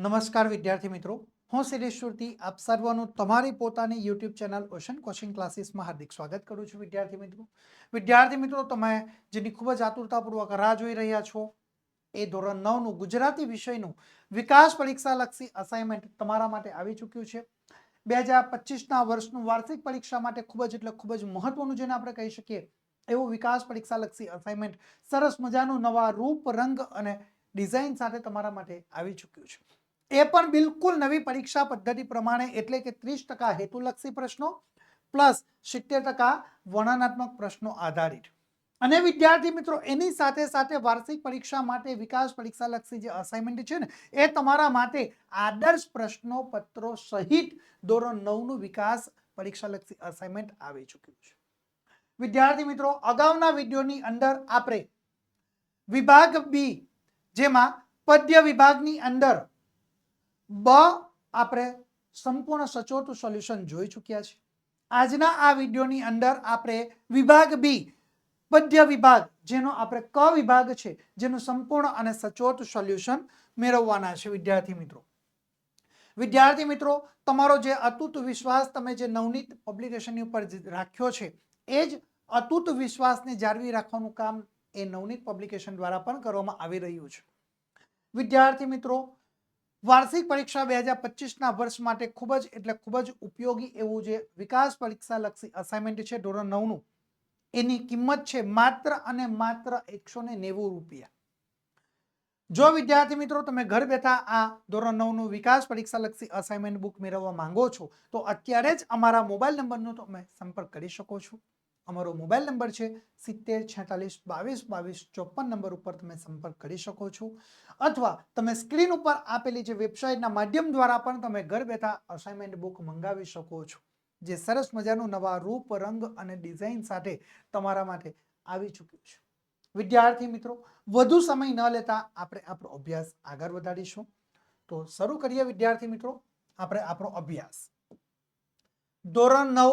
નમસ્કાર વિદ્યાર્થી મિત્રો. હું શિરીષ સુરતી. આપ સર્વનું તમારી પોતાની યુટ્યુબ ચેનલ ઓશન કોચિંગ ક્લાસીસમાં હાર્દિક સ્વાગત કરું છું વિદ્યાર્થી મિત્રો. વિદ્યાર્થી મિત્રો, તમે જેની ખૂબ જ આતુરતાપૂર્વક રાહ જોઈ રહ્યા છો, એ ધોરણ નવનું ગુજરાતી વિષયનું વિકાસ પરીક્ષા લક્ષી અસાઇનમેન્ટ તમારા માટે આવી ચૂક્યું છે. બે હજાર પચીસના વર્ષનું વાર્ષિક પરીક્ષા માટે ખૂબ જ એટલે ખૂબ જ મહત્વનું જેને આપણે કહી શકીએ, એવું વિકાસ પરીક્ષા લક્ષી અસાઇનમેન્ટ સરસ મજાનું નવા રૂપ, રંગ અને ડિઝાઇન સાથે તમારા માટે આવી ચૂક્યું છે. એ પણ બિલકુલ નવી પરીક્ષા પદ્ધતિ પ્રમાણે એટલે કે ત્રીસ ટકા હેતુલક્ષી પ્રશ્નો પ્લસ સિત્તેર ટકા વર્ણનાત્મક પ્રશ્નો આધારિત. અને વિદ્યાર્થી મિત્રો, એની સાથે સાથે વાર્ષિક પરીક્ષા માટે વિકાસ પરીક્ષા લક્ષી જે અસાઇનમેન્ટ છે ને, એ તમારા માટે આદર્શ પ્રશ્નો પત્રો સહિત ધોરણ નવનું વિકાસ પરીક્ષા લક્ષી અસાઇનમેન્ટ આવી ચૂક્યું છે. વિદ્યાર્થી મિત્રો, અગાઉના વિડીયોની અંદર આપણે વિભાગ બી, જેમાં પદ્ય વિભાગની અંદર બ આપણે સંપૂર્ણ સચોટ સોલ્યુશન જોઈ ચૂક્યા છે. આજના આ વિડીયોની અંદર આપણે વિભાગ બી પદ્ય વિભાગ જેનો આપણે ક વિભાગ છે, જેનું સંપૂર્ણ અને સચોટ સોલ્યુશન મેળવવાના છે, વિદ્યાર્થી મિત્રો. વિદ્યાર્થી મિત્રો, તમારો જે અતૂટ વિશ્વાસ તમે જે નવનીત પબ્લિકેશનની ઉપર રાખ્યો છે, એ જ અતૂટ વિશ્વાસને જાળવી રાખવાનું કામ એ નવનીત પબ્લિકેશન દ્વારા પણ કરવામાં આવી રહ્યું છે. વિદ્યાર્થી મિત્રો વાર્ષિક પરીક્ષા બે હજાર પચીસના વર્ષ માટે ખૂબ જ એટલે ખૂબ જ ઉપયોગી એવું જે વિકાસ પરીક્ષા લક્ષી અસાઇનમેન્ટ છે ધોરણ નવનું, એની કિંમત છે માત્ર અને માત્ર એકસો ને નેવું રૂપિયા. જો વિદ્યાર્થી મિત્રો તમે ઘર બેઠા આ ધોરણ નવનું વિકાસ પરીક્ષા લક્ષી અસાઇનમેન્ટ બુક મેળવવા માંગો છો, તો અત્યારે જ અમારા મોબાઈલ નંબરનો તમે સંપર્ક કરી શકો છો. અમારો મોબાઈલ નંબર છે સિત્તેર, છેતાલીસ, બાવીસ બાવીસ, ચોપન નંબર ઉપર તમે સંપર્ક કરી શકો છો. અથવા તમે સ્ક્રીન ઉપર આપેલી જે વેબસાઇટના માધ્યમ દ્વારા પણ તમે ઘર બેઠા અસાઇનમેન્ટ બુક મંગાવી શકો છો. જે સરસ મજાનું નવા રૂપ, રંગ અને ડિઝાઇન સાથે તમારા માટે આવી ચૂક્યું છે. વિદ્યાર્થી મિત્રો, વધુ સમય ન લેતા આપણે આપણો અભ્યાસ આગળ વધારીશું. તો શરૂ કરીએ વિદ્યાર્થી મિત્રો, આપણે આપણો અભ્યાસ. ધોરણ નવ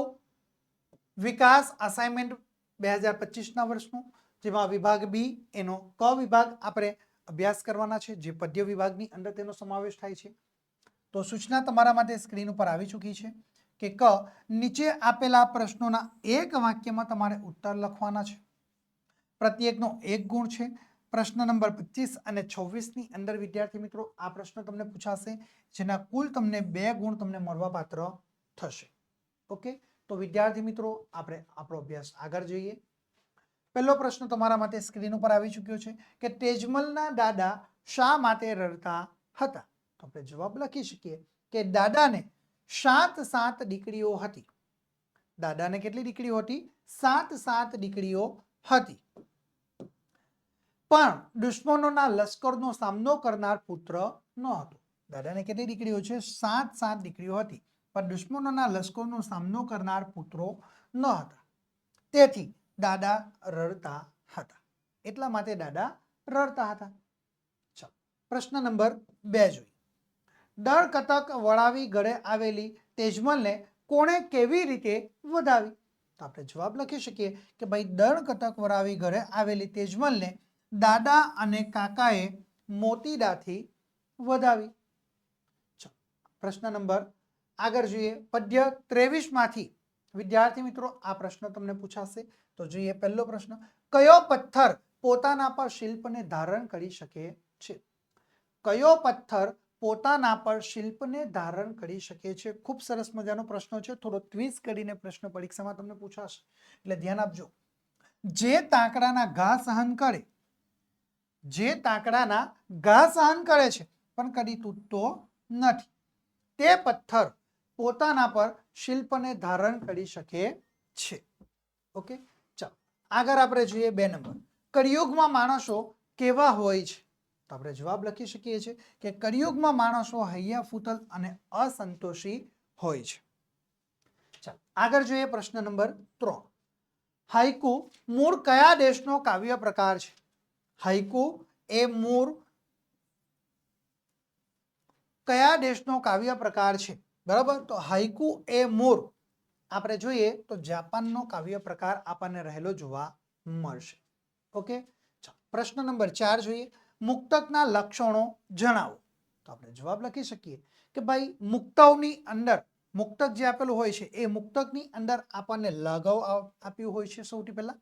વિકાસ અસાઇનમેન્ટ બે હજાર પચીસના વર્ષનું, જેમાં વિભાગ બી એનો ક વિભાગ આપણે અભ્યાસ કરવાના છે, જે પદ્ય વિભાગની અંદર તેનો સમાવેશ થાય છે. તો સૂચના તમારા માટે સ્ક્રીન ઉપર આવી ચૂકી છે કે ક નીચે આપેલા પ્રશ્નોના એક વાક્યમાં તમારે ઉત્તર લખવાના છે. પ્રત્યેકનો એક ગુણ છે. પ્રશ્ન નંબર પચીસ અને છવ્વીસની અંદર વિદ્યાર્થી મિત્રો, આ પ્રશ્ન તમને પૂછાશે, જેના કુલ તમને બે ગુણ તમને મળવાપાત્ર થશે. ઓકે? તો વિદ્યાર્થી મિત્રો, આપણે આપણો અભ્યાસ આગળ જોઈએ. પહેલો પ્રશ્ન તમારા માટે સ્ક્રીન ઉપર આવી ચૂક્યો છે કે તેજમલના દાદા શા માટે રડતા હતા? તો આપણે જવાબ લખી શકીએ કે દાદાને સાત સાત દીકરીઓ હતી. દાદાને કેટલી દીકરીઓ હતી? સાત સાત દીકરીઓ હતી. પણ દુશ્મનોના લશ્કરનો સામનો કરનાર પુત્ર ન હતો. દાદાને કેટલી દીકરીઓ છે? સાત સાત દીકરીઓ હતી. પણ દુશ્મનોના લશ્કરનો સામનો કરનાર પુત્રો ન હતા. તેથી દાદા રડતા હતા. એટલા માટે દાદા રડતા હતા. ચાલો, પ્રશ્ન નંબર બે જોઈએ. દળ કતક વળાવી ગળે આવેલી તેજમલને કોણે કેવી રીતે વધાવી? તો આપણે જવાબ લખી શકીએ કે ભાઈ, દળ કતક વળાવી ઘરે આવેલી તેજમલને દાદા અને કાકાએ મોતીડાથી વધાવી. પ્રશ્ન નંબર આગળ જોઈએ. પદ્ય ત્રેવીસમાંથી, વિદ્યાર્થી મિત્રો, આ પ્રશ્ન તમને પૂછાશે. તો જોઈએ પહેલો પ્રશ્ન, કયો પથ્થર પોતાના પર શિલ્પને ધારણ કરી શકે છે? કયો પથ્થર પોતાના પર શિલ્પને ધારણ કરી શકે છે? ખૂબ સરસ મજાનો પ્રશ્ન છે. થોડો ટ્વીઝ કરીને પ્રશ્ન પરીક્ષામાં તમને પૂછાશે. એટલે ધ્યાન આપજો. જે તાંકડાના ઘા સહન કરે, જે તાંકડાના ઘા સહન કરે છે, પણ કદી તૂટતો નથી. તે પથ્થર પોતાના પર શિલ્પને ધારણ કરી શકે છે. ઓકે? ચાલો. આગળ આપણે જોઈએ બે નંબર. કળિયુગમાં માણસો કેવા હોય છે? તો આપણે જવાબ લખી શકીએ છીએ કે કળિયુગમાં માણસો હૈયા ફૂતલ અને અસંતોષી હોય છે. ચાલો. આગળ જોઈએ પ્રશ્ન નંબર ત્રણ. હાઈકુ મૂળ કયા દેશનો કાવ્ય પ્રકાર છે? હાઈકુ એ મૂળ કયા દેશનો કાવ્ય પ્રકાર છે? બરાબર? તો હાઈકુ એ મોર આપણે જોઈએ તો જાપાનનો કાવ્ય પ્રકાર આપણને રહેલો જોવા મળશે. ઓકે? પ્રશ્ન નંબર ચાર જોઈએ. મુક્તકના લક્ષણો જણાવો. તો આપણે જવાબ લખી શકીએ કે ભાઈ મુક્તાઓની અંદર, મુક્તક જે આપેલું હોય છે, એ મુક્તકની અંદર આપણને લગાવ આપ્યું હોય છે સૌથી પહેલા.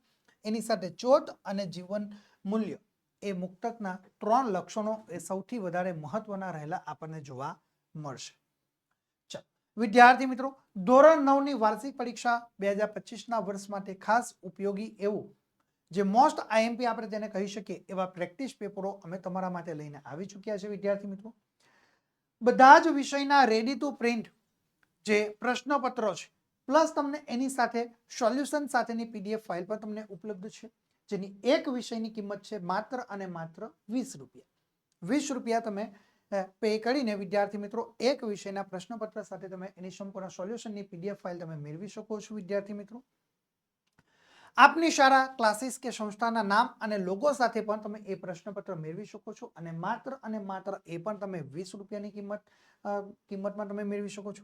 એની સાથે ચોથ અને જીવન મૂલ્ય. એ મુક્તકના ત્રણ લક્ષણો એ સૌથી વધારે મહત્વના રહેલા આપણને જોવા મળશે. વિદ્યાર્થી મિત્રો, ધોરણ નવની વાર્ષિક પરીક્ષા બે હજાર પચીસના વર્ષ માટે ખાસ ઉપયોગી એવું. જે મોસ્ટ આઈએમપી આપણે તેને કહી શકીએ, એવા પ્રેક્ટિસ પેપરો અમે તમારા માટે લઈને આવી ચૂક્યા છે, વિદ્યાર્થી મિત્રો. બધા જ વિષયના રેડી ટુ પ્રિન્ટ જે પ્રશ્નપત્રો છે પ્લસ તમને એની સાથે સોલ્યુશન સાથેની પીડીએફ ફાઇલ પણ તમને ઉપલબ્ધ છે, જેની એક વિષયની કિંમત છે માત્ર અને માત્ર વીસ રૂપિયા. વીસ રૂપિયા તમે પે કરીને વિદ્યાર્થી મિત્રો એક વિષયના પ્રશ્નપત્ર સાથે તમે એની સંપૂર્ણ સોલ્યુશનની પીડીએફ ફાઇલ તમે મેળવી શકો છો, વિદ્યાર્થી મિત્રો. આપની શાળા, ક્લાસીસ કે સંસ્થાના નામ અને લોગો સાથે પણ તમે એ પ્રશ્નપત્ર મેળવી શકો છો અને માત્ર અને માત્ર એ પણ તમે વીસ રૂપિયાની કિંમત કિંમતમાં તમે મેળવી શકો છો.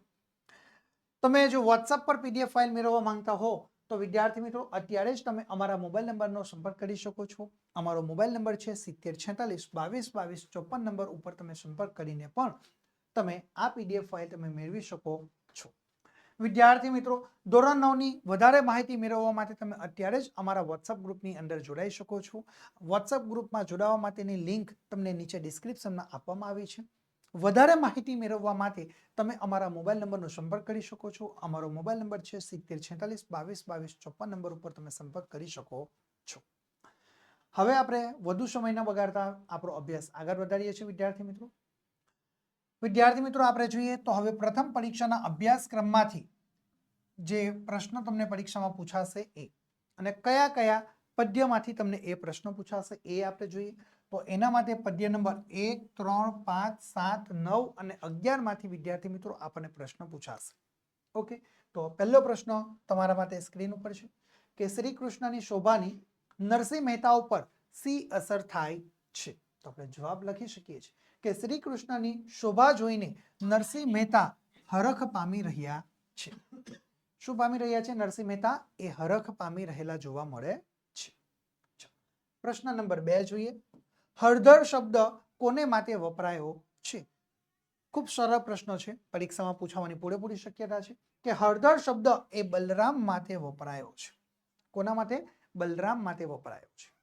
તમે જો વોટ્સઅપ પર પીડીએફ ફાઇલ મેળવવા માંગતા હો તો વિદ્યાર્થી મિત્રો, અત્યારે જ તમે અમારા મોબાઈલ નંબરનો સંપર્ક કરી શકો છો. અમારો મોબાઈલ નંબર છે સિત્તેર છેતાલીસ, બાવીસ બાવીસ, ચોપન નંબર ઉપર તમે સંપર્ક કરીને પણ તમે આ પીડીએફ ફાઇલ તમે મેળવી શકો છો. વિદ્યાર્થી મિત્રો, ધોરણ નવની વધારે માહિતી મેળવવા માટે તમે અત્યારે જ અમારા વોટ્સઅપ ગ્રુપની અંદર જોડાઈ શકો છો. વોટ્સઅપ ગ્રુપમાં જોડાવા માટેની લિંક તમને નીચે ડિસ્ક્રિપ્શનમાં આપવામાં આવી છે. વધારે માહિતી મેળવવા માટે તમે અમારા મોબાઈલ નંબરનો સંપર્ક કરી શકો છો. અમારો મોબાઈલ નંબર છે સિત્તેર છેતાલીસ બાવીસ બાવીસ ચોપન નંબર ઉપર તમે સંપર્ક કરી શકો છો. હવે આપણે વધુ સમય ન બગાડતા આપણો અભ્યાસ આગળ વધારીએ છીએ વિદ્યાર્થી મિત્રો. વિદ્યાર્થી મિત્રો, આપણે જોઈએ તો હવે પ્રથમ પરીક્ષાના અભ્યાસક્રમમાંથી જે પ્રશ્ન તમને પરીક્ષામાં પૂછાશે એ અને કયા કયા પદ્યમાંથી તમને એ પ્રશ્ન પૂછાશે એ આપણે જોઈએ. તો એના માટે પદ્ય નંબર એક, ત્રણ, પાંચ, સાત, નવ અને અગિયારમાંથી વિદ્યાર્થી મિત્રો આપણને પ્રશ્ન પૂછાશે. ઓકે? તો પહેલો પ્રશ્ન તમારા માટે સ્ક્રીન ઉપર છે કે શ્રી કૃષ્ણની શોભાની નરસિંહ મહેતા ઉપર સી અસર થાય છે? તો આપણે જવાબ લખી શકીએ છીએ કે શ્રી કૃષ્ણની શોભા જોઈને નરસિંહ મહેતા હરખ પામી રહ્યા છે. શું પામી રહ્યા છે? નરસિંહ મહેતા એ હરખ પામી રહેલા જોવા મળે છે. પ્રશ્ન નંબર બે જોઈએ. હળદર શબ્દ કોને માટે વપરાયો છે? ખૂબ સરળ પ્રશ્ન છે. પરીક્ષામાં પૂછવાની પૂરેપૂરી શક્યતા છે કે હળદર શબ્દ એ બલરામ માટે વપરાયો છે. કોના માટે? બલરામ માટે વપરાયો છે.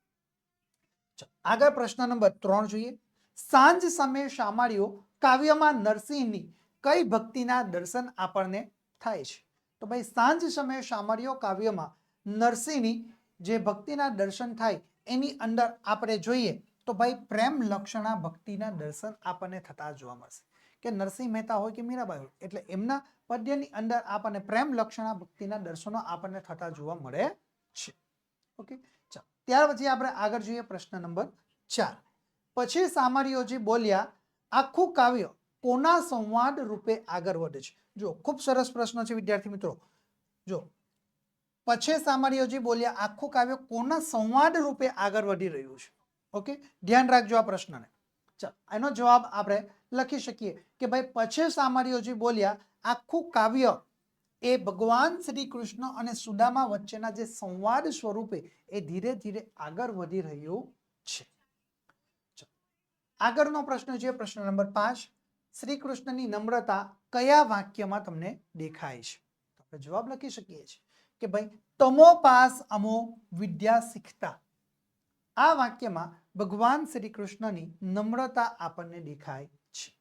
આગળ પ્રશ્ન નંબર ત્રણ જોઈએ. સાંજ સમયે શામાળીઓ કાવ્યમાં નરસિંહની કઈ ભક્તિના દર્શન આપણને થાય છે? તો ભાઈ, સાંજ સમયે શામાળીઓ કાવ્યમાં નરસિંહની જે ભક્તિના દર્શન થાય એની અંદર આપણે જોઈએ તો ભાઈ પ્રેમ લક્ષણા ભક્તિના દર્શન આપણને થતા જોવા મળશે. કે નરસિંહ મહેતા હોય કે મીરાબાઈ હોય, એટલે એમના પદ્યની અંદર આપણને પ્રેમ લક્ષણા ભક્તિના દર્શનો આપણને થતા જોવા મળે છે. ઓકે? ચાલો, ત્યાર પછી આપણે આગળ જોઈએ પ્રશ્ન નંબર ચાર. પછી સામરીઓજી બોલ્યા, આખું કાવ્ય કોના સંવાદ રૂપે આગળ વધે છે? જો ખૂબ સરસ પ્રશ્ન છે વિદ્યાર્થી મિત્રો. જો પછી સામરીઓજી બોલ્યા, આખું કાવ્ય કોના સંવાદ રૂપે આગળ વધી રહ્યું છે? ઓકે ધ્યાન રાખજો આ પ્રશ્નને. ચાલ એનો જવાબ આપણે લખી શકીએ કે ભાઈ, પછી સામરિયોજી બોલ્યા, આખું કાવ્ય એ ભગવાન શ્રી કૃષ્ણ અને સુદામા વચ્ચેના જે સંવાદ સ્વરૂપે એ ધીરે ધીરે આગળ વધી રહ્યું છે. આગળનો પ્રશ્ન છે, પ્રશ્ન નંબર પાંચ. શ્રી કૃષ્ણની નમ્રતા કયા વાક્યમાં તમને દેખાય છે? આપણે જવાબ લખી શકીએ છીએ કે ભાઈ, તમો પાસ અમો વિદ્યા શીખતા. આ વાક્યમાં ભગવાન શ્રી કૃષ્ણની નમ્રતા આપણને દેખાય છે.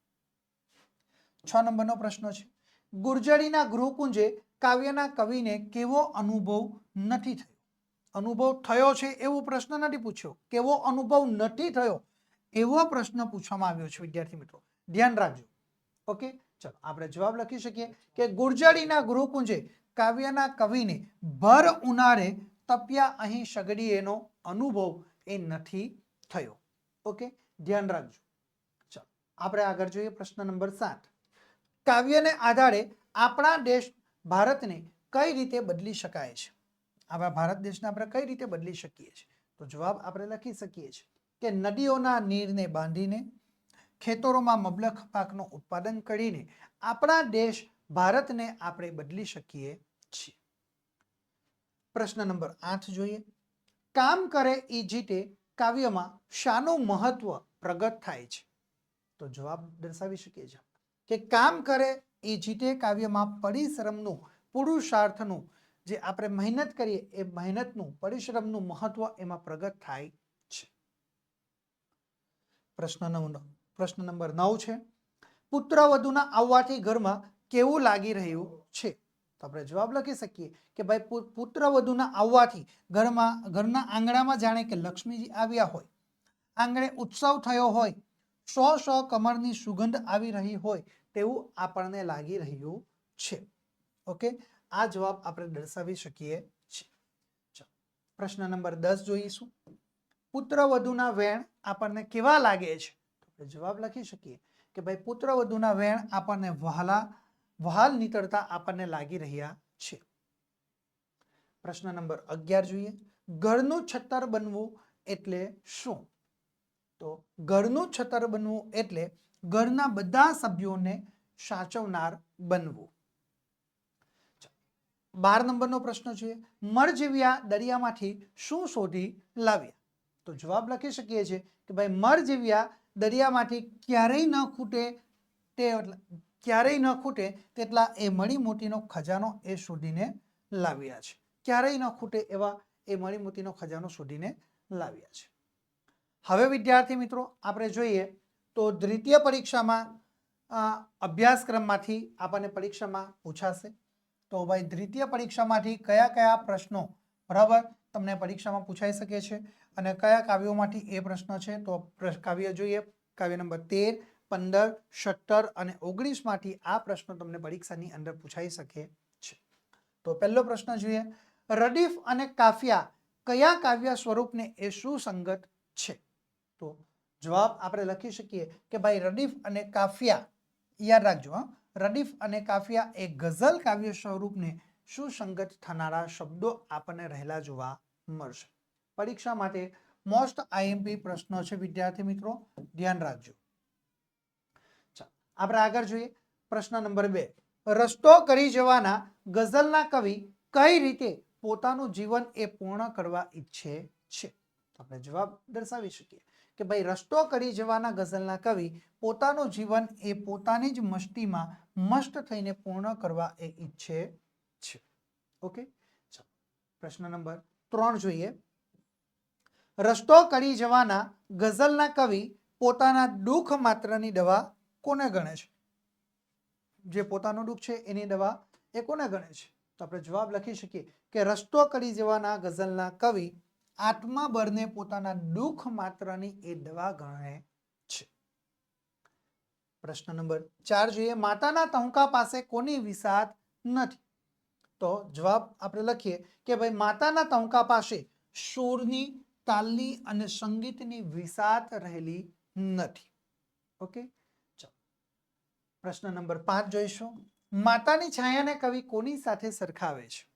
છ નંબરનો પ્રશ્ન છે. ગુર્જરીના ગૃહકુંજે કાવ્યના કવિને કેવો અનુભવ નથી થયો? અનુભવ થયો છે એવો પ્રશ્ન નથી પૂછ્યો. કેવો અનુભવ નથી થયો એવો પ્રશ્ન પૂછવામાં આવ્યો છે, વિદ્યાર્થી મિત્રો. ધ્યાન રાખજો. ઓકે? ચલો, આપણે જવાબ લખી શકીએ કે ગુર્જરીના ગૃહકુંજે કાવ્યના કવિને ભર ઉનાળે તપ્યા અહીં સગડી એનો અનુભવ એ નથી થયો. ઓકે? ધ્યાન રાખજો. ચાલો, આપણે આગળ જોઈએ પ્રશ્ન નંબર સાત. કાવ્યને આધારે આપણા દેશ ભારતને કઈ રીતે બદલી શકાય છે? આપણા ભારત દેશને આપણે કઈ રીતે બદલી શકીએ છીએ? તો જવાબ આપણે લખી શકીએ છીએ કે નદીઓના નીરને બાંધીને, ખેતરોમાં મબલખ પાકનું ઉત્પાદન કરીને આપણા દેશ ભારતને આપણે બદલી શકીએ છીએ. પ્રશ્ન નંબર આઠ જોઈએ. કામ કરે એ જીતે કાવ્યમાં શાનું મહત્વ પ્રગટ થાય છે. તો જવાબ દર્શાવી શકીએ છીએ કે કામ કરે એ જીતે કાવ્યમાં પરિશ્રમનું, પુરુષાર્થનું, જે આપણે મહેનત કરીએ, એ મહેનતનું, પરિશ્રમનું મહત્વ એમાં પ્રગટ થાય છે. પ્રશ્ન નવ, પ્રશ્ન નંબર નવ છે. પુત્ર વધુના આવવાથી ઘરમાં કેવું લાગી રહ્યું છે? તો આપણે જવાબ લખી શકીએ કે ભાઈ પુત્ર વધુના આવવાથી ઘરમાં, ઘરના આંગણામાં જાણે કે લક્ષ્મીજી આવ્યા હોય, આંગણે ઉત્સવ થયો હોય, સો સો કમરની સુગંધ આવી રહી હોય તેવું આપણને લાગી રહ્યું છે. ઓકે? આ જવાબ આપણે દર્શાવી શકીએ છીએ. પ્રશ્ન નંબર દસ જોઈશું. પુત્ર વધુના વેણ આપણને કેવા લાગે છે? જવાબ લખી શકીએ કે ભાઈ પુત્ર વધુના વેણ આપણને વહાલા વહાલ નીકળતા આપણને લાગી રહ્યા છે. પ્રશ્ન નંબર અગિયાર જોઈએ. ઘરનું છત્તર બનવું એટલે શું? તો ઘરનું છત્તર બનવું એટલે ઘરના બધા સભ્યોને સાચવનાર બનવું. બાર નંબરનો પ્રશ્ન છે. મરજીવ્યા દરિયામાંથી શું શોધી લાવ્યા? તો જવાબ લખી શકીએ છીએ કે ભાઈ મરજીવ્યા દરિયામાંથી ક્યારેય ન ખૂટે તે ક્યારેય ન ખૂટે તેટલા એ મણિમોતીનો ખજાનો એ શોધીને લાવ્યા છે. ક્યારેય ન ખૂટે એવા એ મણિમોતીનો ખજાનો શોધીને લાવ્યા છે. હવે વિદ્યાર્થી મિત્રો, આપણે જોઈએ તો દ્વિતીય પરીક્ષામાં અભ્યાસક્રમમાંથી આપણને પરીક્ષામાં પૂછાશે. તો ભાઈ, દ્વિતીય પરીક્ષામાંથી કયા કયા પ્રશ્નો, બરાબર, તમને પરીક્ષામાં પૂછાઈ શકે છે. અને કયા કાવ્યોમાંથી એ પ્રશ્ન છે, તો કાવ્ય જોઈએ. કાવ્ય નંબર તેર પંદર, સત્તર અને ઓગણીસમાંથી આ પ્રશ્નો તમને પરીક્ષાની અંદર પૂછાઈ શકે છે. તો પહેલો પ્રશ્ન જોઈએ, રડીફ અને કાફિયા કયા કાવ્ય સ્વરૂપને એ સુસંગત છે? તો જવાબ આપણે લખી શકીએ કે ભાઈ રડીફ અને કાફિયા, યાદ રાખજો હા, રડીફ અને કાફિયા એ ગઝલ કાવ્ય સ્વરૂપને સુસંગત થનારા શબ્દો આપણને રહેલા જોવા મળશે. પરીક્ષા માટે મોસ્ટ આઈએમપી પ્રશ્નો છે વિદ્યાર્થી મિત્રો, ધ્યાન રાખજો. આપણે આગળ જોઈએ. પ્રશ્ન નંબર બે. રસ્તો કરી જવાના ગઝલના કવિ કઈ રીતે પોતાનું જીવન એ પૂર્ણ કરવા ઈચ્છે છે? આપણે જવાબ દર્શાવી શકીએ કે ભાઈ, રસ્તો કરી જવાના ગઝલના કવિ પોતાનું જીવન એ પોતાની જ મસ્તીમાં મસ્ત થઈને પૂર્ણ કરવા એ ઈચ્છે છે. ઓકે? ચાલો, પ્રશ્ન નંબર ત્રણ જોઈએ. રસ્તો કરી જવાના ગઝલના કવિ પોતાના દુઃખ માત્રની દવા કોને ગણે છે? જે પોતાનું દુઃખ છે એની દવા એ કોને ગણે છે? તો આપણે જવાબ લખી શકીએ કે રસ્તો કરી જવાના ગઝલના કવિ આત્માબળને પોતાના દુઃખ માત્રની એ દવા ગણે છે. પ્રશ્ન નંબર ચાર જોઈએ, માતાના તહુકા પાસે કોની વિસાત નથી? તો જવાબ આપણે લખીએ કે ભાઈ, માતાના તહુકા પાસે સુરની, તાલની અને સંગીતની વિસાત રહેલી નથી. ઓકે? પ્રશ્ન નંબર પાંચ જોઈશું. માતાની છાયાને કવિ કોની સાથે સરખાવે છે?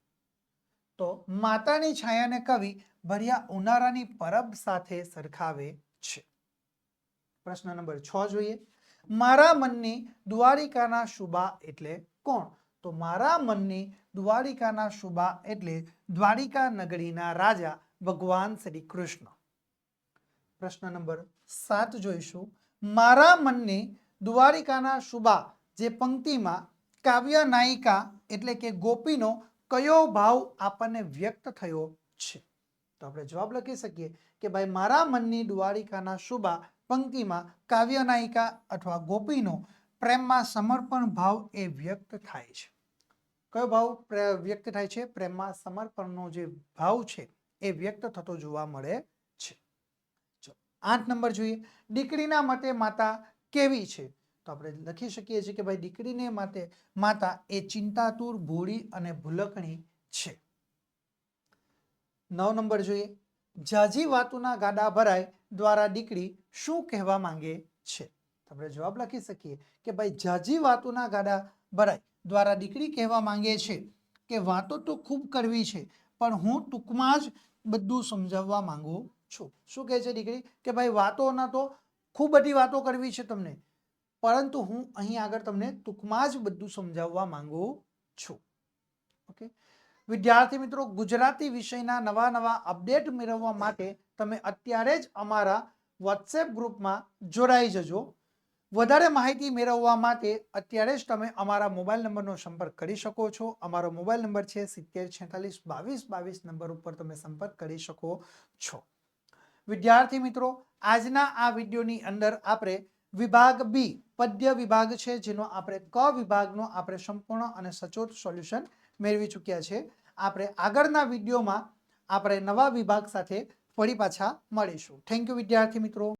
તો માતાની છાયાને કવિ ભર્યા ઉનાળાની પરબ સાથે સરખાવે છે. પ્રશ્ન નંબર છ જોઈએ. મારા મનની દ્વારિકાના શુભા એટલે કોણ? તો મારા મનની દ્વારિકાના શુભા એટલે દ્વારિકા નગરીના રાજા ભગવાન શ્રી કૃષ્ણ. પ્રશ્ન નંબર સાત જોઈશું. મારા મનની દ્વારિકાના શુભા, જે પંક્તિમાં કાવ્ય નાયિકા એટલે કે ગોપીનો કયો ભાવ આપણને વ્યક્ત થયો છે? તો આપણે જવાબ લખી શકીએ કે ભાઈ મારા મનની દ્વારિકાના શુભા પંક્તિમાં કાવ્ય નાયિકા અથવા ગોપીનો પ્રેમમાં સમર્પણ ભાવ એ વ્યક્ત થાય છે. કયો ભાવ વ્યક્ત થાય છે? પ્રેમમાં સમર્પણનો જે ભાવ છે એ વ્યક્ત થતો જોવા મળે છે. આઠ નંબર જોઈએ. દીકરીના માટે માતા કેવી છે? તો આપણે લખી શકીએ છીએ કે ભાઈ દીકરીને માટે માતા એ ચિંતાતુર, ભૂળી અને ભૂલકણી છે. નવ નંબર જોઈએ. જાજી વાતોના ગાડા ભરાય દ્વારા દીકરી શું કહેવા માંગે છે? આપણે જવાબ લખી શકીએ કે ભાઈ જાજી વાતોના ગાડા ભરાય દ્વારા દીકરી કહેવા માંગે છે કે વાતો તો ખૂબ કરવી છે, પણ હું ટૂંકમાં જ બધું સમજાવવા માંગુ છું. શું કહે છે દીકરી? કે ભાઈ વાતોના તો ખૂબ બધી વાતો કરવી છે તમને. પરંતુ હું અહીં આગળ તમને ટૂંકમાં જ બધું સમજાવવા માંગુ છું. ઓકે? વિદ્યાર્થી મિત્રો, ગુજરાતી વિષયના નવા નવા અપડેટ મેળવવા માટે તમે અત્યારે જ અમારા વોટ્સએપ ગ્રુપમાં જોડાઈ જજો. વધારે માહિતી મેળવવા માટે અત્યારે જ તમે અમારા મોબાઈલ નંબરનો સંપર્ક કરી શકો છો. અમારો મોબાઈલ નંબર છે સિત્તેર છેતાલીસ બાવીસ બાવીસ નંબર ઉપર તમે સંપર્ક કરી શકો છો. વિદ્યાર્થી મિત્રો આજના આ વિડીયોની અંદર આપણે વિભાગ બી, પદ્ય વિભાગ છે, જેનો આપણે ક વિભાગનો આપણે સંપૂર્ણ અને સચોટ સોલ્યુશન મેળવી ચૂક્યા છે. આપણે આગળના વિડીયોમાં આપણે નવા વિભાગ સાથે ફરી પાછા મળીશું. થેન્ક યુ વિદ્યાર્થી મિત્રો.